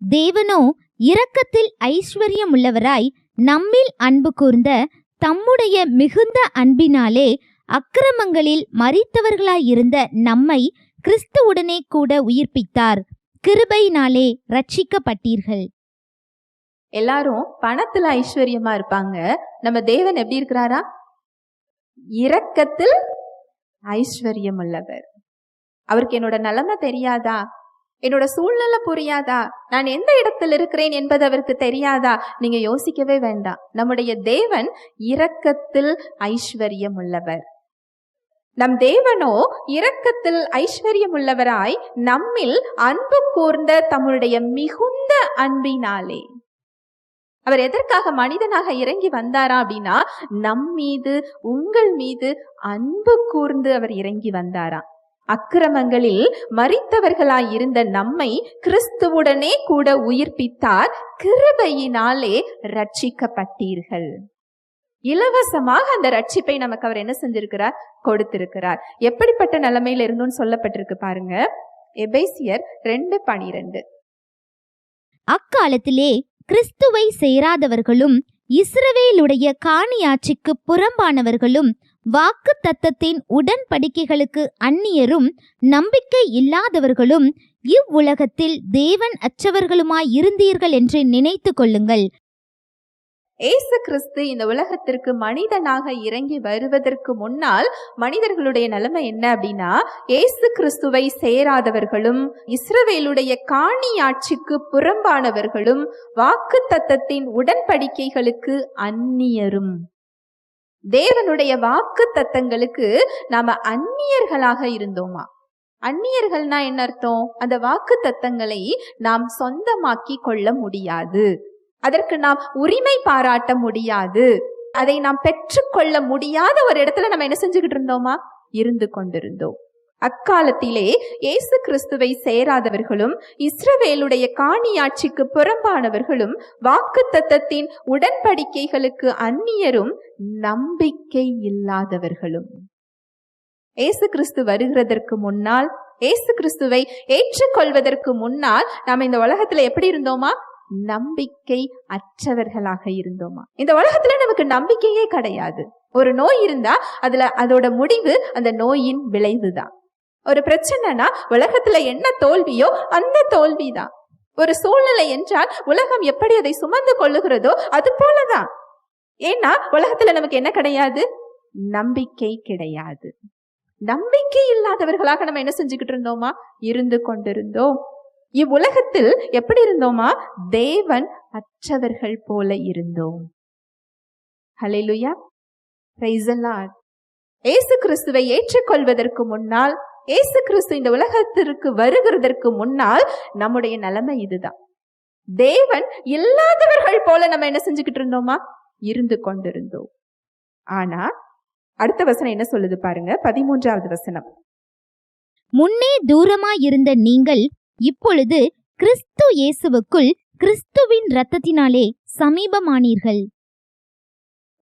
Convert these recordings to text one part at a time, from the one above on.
தேவனோ இரக்கத்தில் ஐஸ்வர்யமுள்ளவராய் நம்மில் அன்பு கூர்ந்த தம்முடைய மிகுந்த அன்பினாலே அக்கிரமங்களில் மறித்தவர்களாயிருந்த நம்மை கிறிஸ்துவுடனே கூட உயிர்ப்பித்தார். கிருபையினாலே ரட்சிக்கப்பட்டீர்கள் எல்லாரும் பணத்துல ஐஸ்வர்யமா இருப்பாங்க. நம்ம தேவன் எப்படி இருக்கிறாரா? இரக்கத்தில் ஐஸ்வர்யம் உள்ளவர் அவருக்கு என்னோட நிலைமை தெரியாதா? என்னோட சூழ்நிலை புரியாதா? நான் எந்த இடத்தில் இருக்கிறேன் என்பது அவருக்கு தெரியாதா? நீங்க யோசிக்கவே வேண்டாம். நம்முடைய தேவன் இரக்கத்தில் ஐஸ்வர்யம் உள்ளவர் நம் தேவனோ இரக்கத்தில் ஐஸ்வர்யம் உள்ளவராய் நம்மில் அன்பு கூர்ந்த தம்முடைய மிகுந்த அன்பினாலே. அவர் எதற்காக மனிதனாக இறங்கி வந்தாரா அப்படின்னா நம் மீது உங்கள் மீது அன்பு கூர்ந்து அவர் இறங்கி வந்தாரா. அக்கிரமங்களில் மறித்தவர்களாயிருந்த நம்மை கிறிஸ்துவுடனே கூட உயிர்ப்பித்தார் கிருபையினாலே ரட்சிக்கப்பட்டீர்கள் இலவசமாக அந்த ரட்சிப்பை நமக்கு அவர் என்ன செஞ்சிருக்கிறார்? கொடுத்திருக்கிறார். எப்படிப்பட்ட நிலைமையில இருந்தும் சொல்லப்பட்டிருக்கு பாருங்க. எபேசியர் ரெண்டு பனிரெண்டு. அக்காலத்திலே கிறிஸ்துவை சேராதவர்களும் இஸ்ரவேலுடைய காணியாட்சிக்கு புறம்பானவர்களும் வாக்கு தத்தத்தின் உடன்படிக்கைகளுக்கு அந்நியரும் நம்பிக்கை இல்லாதவர்களும் இவ்வுலகத்தில் தேவன் அச்சவர்களுமாய் இருந்தீர்கள் என்று நினைத்து கொள்ளுங்கள். ஏசு கிறிஸ்து இந்த உலகத்திற்கு மனிதனாக இறங்கி வருவதற்கு முன்னால் மனிதர்களுடைய நிலைமை என்ன அப்படின்னா ஏசு கிறிஸ்துவை சேராதவர்களும் இஸ்ரவேலுடைய காணி ஆட்சிக்கு புறம்பானவர்களும் வாக்கு தத்தத்தின் உடன்படிக்கைகளுக்கு அந்நியரும். தேவனுடைய வாக்கு தத்தங்களுக்கு நாம அந்நியர்களாக இருந்தோமா? அந்நியர்கள்னா என்ன அர்த்தம்? அந்த வாக்கு தத்தங்களை நாம் சொந்தமாக்கி கொள்ள முடியாது. அதற்கு நாம் உரிமை பாராட்ட முடியாது. அதை நாம் பெற்றுக்கொள்ள முடியாத ஒரு இடத்துல நம்ம என்ன செஞ்சுக்கிட்டு இருந்தோமா? இருந்து கொண்டிருந்தோம். அக்காலத்திலே இயேசு கிறிஸ்துவை சேராதவர்களும் இஸ்ரவேலுடைய காணியாட்சிக்கு புறம்பானவர்களும் வாக்கு தத்தத்தின் உடன்படிக்கைகளுக்கு அந்நியரும் நம்பிக்கை இல்லாதவர்களும். இயேசு கிறிஸ்து வருகிறதற்கு முன்னால் ஏசு கிறிஸ்துவை ஏற்றுக்கொள்வதற்கு முன்னால் நாம் இந்த உலகத்துல எப்படி இருந்தோமா? நம்பிக்கை அற்றவர்களாக இருந்தோமா? இந்த உலகத்துல நமக்கு நம்பிக்கையே கிடையாது. ஒரு நோய் இருந்தா அதுல அதோட முடிவு அந்த நோயின் விளைவுதான். ஒரு பிரச்சனைனா உலகத்துல என்ன தோல்வியோ அந்த தோல்விதான். ஒரு சூழ்நிலை என்றால் உலகம் எப்படி அதை சுமந்து கொள்ளுகிறதோ அது போலதான். ஏன்னா உலகத்துல நமக்கு என்ன கிடையாது? நம்பிக்கை கிடையாது. நம்பிக்கை இல்லாதவர்களாக நம்ம என்ன செஞ்சுக்கிட்டு இருந்தோமா? இருந்து கொண்டிருந்தோம். இவ்வுலகத்தில் எப்படி இருந்தோமா? தேவன் அற்றவர்கள் போல இருந்தோம். ஹலெலுயா praise the கிறிஸ்துவை ஏற்றுக்கொள்வதற்கு முன்னால் இயேசு கிறிஸ்து இந்த உலகத்திற்கு வருகிறதற்கு முன்னால் நம்முடைய நிலைமை இதுதான். தேவன் இல்லாதவர்கள் போல நம்ம என்ன செஞ்சுக்கிட்டு இருந்தோமா? இருந்து கொண்டிருந்தோம். ஆனா அடுத்த வசனம் என்ன சொல்லுது பாருங்க. பதிமூன்றாவது வசனம். முன்னே தூரமாயிருந்த நீங்கள் இப்பொழுது கிறிஸ்து இயேசுவுக்குள் கிறிஸ்துவின் இரத்தத்தினாலே சமீபமானீர்கள்.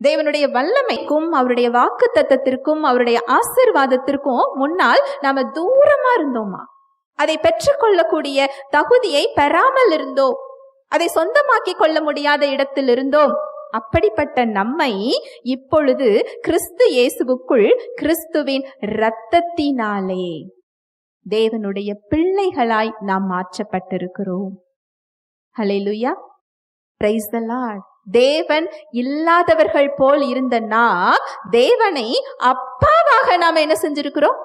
தேவனுடைய வல்லமைக்கும் அவருடைய வாக்கு தத்தத்திற்கும் அவருடைய ஆசிர்வாதத்திற்கும் முன்னால் நாம தூரமா இருந்தோமா? அதை பெற்றுக்கொள்ளக்கூடிய தகுதியை பெறாமல் இருந்தோம் அதை சொந்தமாக்கி கொள்ள முடியாத இடத்தில் இருந்தோம் அப்படிப்பட்ட நம்மை இப்பொழுது கிறிஸ்து இயேசுவுக்குள் கிறிஸ்துவின் இரத்தத்தினாலே தேவனுடைய பிள்ளைகளாய் நாம் மாற்றப்பட்டிருக்கிறோம். ஹலே லுயா பிரைஸ் த லார்ட் தேவன் இல்லாதவர்கள் போல் இருந்த நாம் தேவனை அப்பாவாக நாம் என்ன செஞ்சிருக்கிறோம்?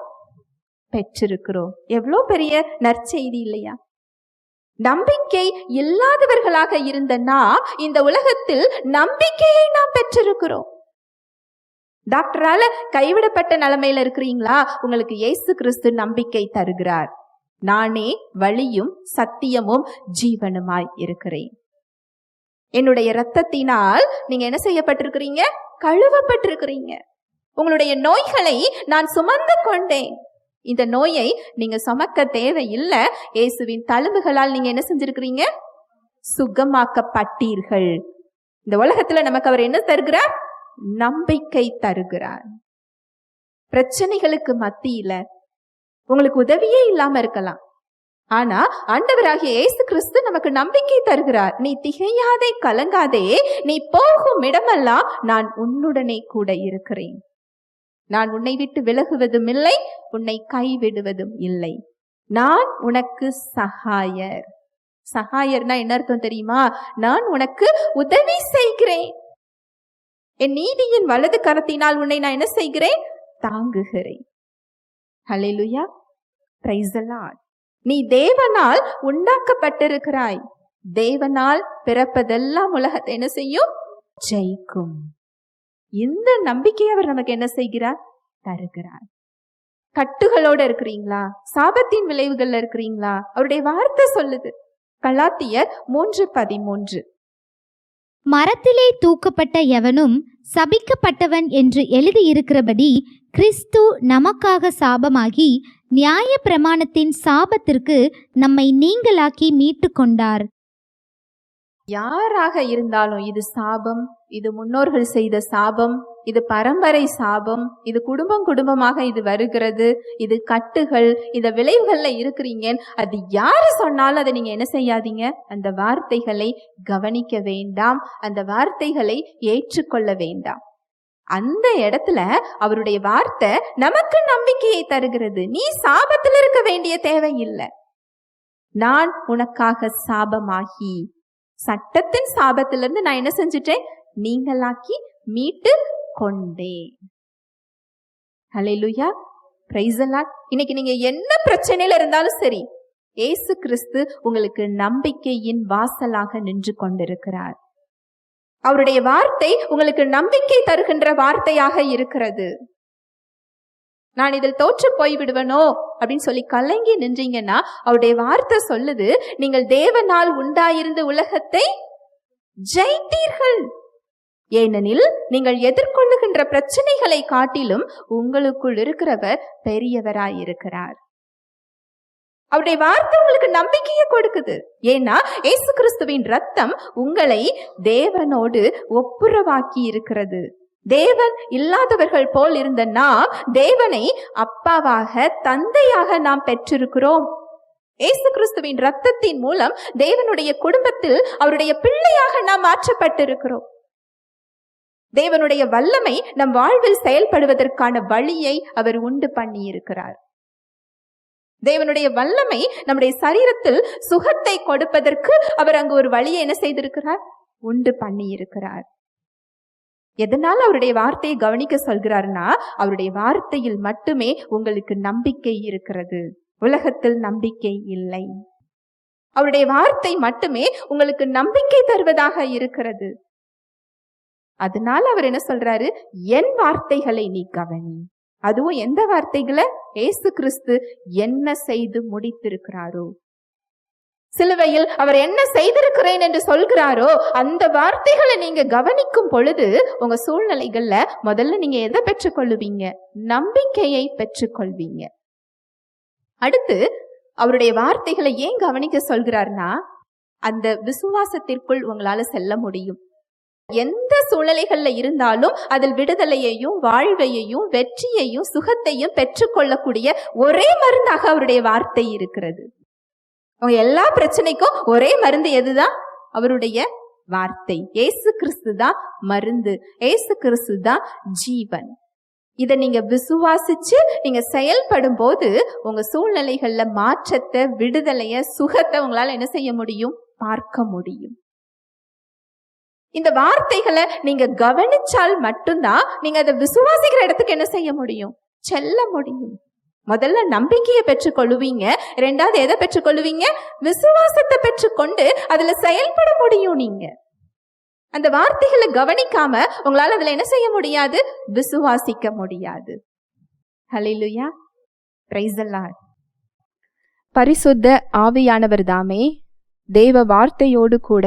பெற்றிருக்கிறோம். எவ்வளோ பெரிய நற்செய்தி இல்லையா? நம்பிக்கை இல்லாதவர்களாக இருந்த நாம் இந்த உலகத்தில் நம்பிக்கையை நாம் பெற்றிருக்கிறோம். டாக்டரால கைவிடப்பட்ட நிலைமையில இருக்கிறீங்களா? உங்களுக்கு இயேசு கிறிஸ்து நம்பிக்கை தருகிறார். நானே வழியும் சத்தியமும் ஜீவனுமாய் இருக்கிறேன். என்னுடைய இரத்தத்தினால் நீங்க என்ன செய்யப்பட்டிருக்கிறீங்க? கழுவப்பட்டிருக்கிறீங்க. உங்களுடைய நோய்களை நான் சுமந்து கொண்டேன். இந்த நோயை நீங்க சுமக்க தேவையில்லை. இயேசுவின் தழும்புகளால் நீங்க என்ன செஞ்சிருக்கிறீங்க? சுகமாக்கப்பட்டீர்கள். இந்த உலகத்துல நமக்கு அவர் என்ன தருகிறார்? நம்பிக்கை தருகிறார். பிரச்சனைகளுக்கு மத்தியில உங்களுக்கு உதவியே இல்லாம இருக்கலாம். ஆனா ஆண்டவராகிய இயேசு கிறிஸ்து நமக்கு நம்பிக்கை தருகிறார். நீ திகையாதே கலங்காதே நீ போகும் இடமெல்லாம் நான் உன்னுடனே கூட இருக்கிறேன். நான் உன்னை விட்டு விலகுவதும் இல்லை உன்னை கைவிடுவதும் இல்லை. நான் உனக்கு சகாயர். சகாயர்னா என்ன அர்த்தம் தெரியுமா? நான் உனக்கு உதவி செய்கிறேன். என் நீதியின் வலது கரத்தினால் உன்னை நான் என்ன செய்கிறேன்? தாங்குகிறேன். ஹalleluya லுயா the நீ தேவனால் உண்டாக்கப்பட்டிருக்கிறாய். தேவனால் பிறப்பதெல்லாம் உலகத்தை என்ன செய்யும்? ஜெயிக்கும். இந்த நம்பிக்கையை அவர் நமக்கு என்ன செய்கிறார்? தருகிறார். கட்டுகளோட இருக்கிறீங்களா? சாபத்தின் விளைவுகள்ல இருக்கிறீங்களா? அவருடைய வார்த்தை சொல்லுது. கலாத்தியர் மூன்று பதிமூன்று. மரத்திலே தூக்கப்பட்ட எவனும் சபிக்கப்பட்டவன் என்று எழுதியிருக்கிறபடி கிறிஸ்து நமக்காக சாபமாகி நியாய பிரமாணத்தின் சாபத்திற்கு நம்மை நீங்களாக்கி மீட்டு கொண்டார் யாராக இருந்தாலும் இது சாபம் இது முன்னோர்கள் செய்த சாபம் இது பரம்பரை சாபம் இது குடும்பம் குடும்பமாக இது வருகிறது இது கட்டுகள் இந்த விளைவுகள்ல இருக்கிறீங்க அது யாரு சொன்னாலும் அதை நீங்க என்ன செய்யாதீங்க? அந்த வார்த்தைகளை கவனிக்க வேண்டாம் அந்த வார்த்தைகளை ஏற்றுக்கொள்ள வேண்டாம். அந்த இடத்துல அவருடைய வார்த்தை நமக்கு நம்பிக்கையை தருகிறது. நீ சாபத்தில் இருக்க வேண்டிய தேவையில்லை நான் உனக்காக சாபமாகி சட்டத்தின் சாபத்திலிருந்து நான் என்ன செஞ்சுட்டேன்? நீங்களாக்கி மீட்டு கொண்டேன். ஹalleluya praise இன்னைக்கு நீங்க என்ன பிரச்சனையில இருந்தாலும் சரி இயேசு கிறிஸ்து உங்களுக்கு நம்பிக்கையின் வாசலாக நின்று கொண்டிருக்கிறார். அவருடைய வார்த்தை உங்களுக்கு நம்பிக்கை தருகின்ற வார்த்தையாக இருக்கிறது. நான் இதில் தோற்று போய் விடுவனோ அப்படின்னு சொல்லி கலங்கி நின்றீங்கன்னா அவருடைய வார்த்தை சொல்லுது நீங்கள் தேவனால் உண்டாயிருந்து உலகத்தை ஜெயித்தீர்கள். ஏனெனில் நீங்கள் எதிர்கொள்ளுகின்ற பிரச்சனைகளை காட்டிலும் உங்களுக்குள் இருக்கிறவர் பெரியவராயிருக்கிறார். அவருடைய வார்த்தை உங்களுக்கு நம்பிக்கையை கொடுக்குது. ஏன்னா இயேசு கிறிஸ்துவின் ரத்தம் உங்களை தேவனோடு ஒப்புரவாக்கி இருக்கிறது தேவன் இல்லாதவர்கள் போல் இருந்த நாம் தேவனை அப்பாவாக தந்தையாக நாம் பெற்றிருக்கிறோம். இயேசு கிறிஸ்துவின் ரத்தத்தின் மூலம் தேவனுடைய குடும்பத்தில் அவருடைய பிள்ளையாக நாம் மாற்றப்பட்டிருக்கிறோம். தேவனுடைய வல்லமை நம் வாழ்வில் செயல்படுவதற்கான வழியை அவர் உண்டு பண்ணியிருக்கிறார். தேவனுடைய வல்லமை நம்முடைய சரீரத்தில் சுகத்தை கொடுப்பதற்கு அவர் அங்கு ஒரு வழியை என்ன செய்திருக்கிறார்? உண்டு பண்ணி இருக்கிறார் எதனால் அவருடைய வார்த்தையை கவனிக்க சொல்கிறார்னா அவருடைய வார்த்தையில் மட்டுமே உங்களுக்கு நம்பிக்கை இருக்கிறது. உலகத்தில் நம்பிக்கை இல்லை. அவருடைய வார்த்தை மட்டுமே உங்களுக்கு நம்பிக்கை தருவதாக இருக்கிறது. அதனால அவர் என்ன சொல்றாரு? என் வார்த்தைகளை நீ கவனி. அதுவும் எந்த வார்த்தைகளை? ஏசு கிறிஸ்து என்ன செய்து முடித்திருக்கிறாரோ? சிலுவையில் அவர் என்ன செய்திருக்கிறேன் என்று சொல்கிறாரோ அந்த வார்த்தைகளை நீங்க கவனிக்கும் பொழுது உங்க சூழ்நிலைகள்ல முதல்ல நீங்க எதை பெற்றுக்கொள்ளுவீங்க? நம்பிக்கையை பெற்றுக்கொள்வீங்க. அடுத்து அவருடைய வார்த்தைகளை ஏன் கவனிக்க சொல்கிறார்னா அந்த விசுவாசத்திற்குள் உங்களால செல்ல முடியும். எந்த சூழ்நிலைகளில் இருந்தாலும் அதில் விடுதலையையும் வாழ்வையையும் வெற்றியையும் சுகத்தையும் பெற்றுக்கொள்ளக்கூடிய ஒரே மருந்தாக அவருடைய வார்த்தை இருக்கிறது. அவங்க எல்லா பிரச்சனைக்கும் ஒரே மருந்து எதுதான்? அவருடைய வார்த்தை. ஏசு கிறிஸ்து தான் மருந்து. ஏசு கிறிஸ்து தான் ஜீவன். இதை நீங்க விசுவாசிச்சு நீங்க செயல்படும் போது உங்க சூழ்நிலைகள்ல மாற்றத்தை விடுதலைய சுகத்தை உங்களால என்ன செய்ய முடியும்? பார்க்க முடியும். இந்த வார்த்தைகளை நீங்க கவனிச்சால் மட்டும்தான் நீங்க அதை விசுவாசிக்கிற இடத்துக்கு என்ன செய்ய முடியும்? செல்ல முடியும். முதல்ல நம்பிக்கையை பெற்றுக்கொள்ளுவீங்க ரெண்டாவது எதை பெற்றுக்கொள்ளுவீங்க விசுவாசத்தை பெற்றுக்கொண்டு அதுல செயல்பட முடியும் நீங்க. அந்த வார்த்தைகளை கவனிக்காம உங்களால அதுல என்ன செய்ய முடியாது? விசுவாசிக்க முடியாது. ஹலிலுயா பிரைசல்லாட் பரிசுத்த ஆவியானவர் தாமே தேவ வார்த்தையோடு கூட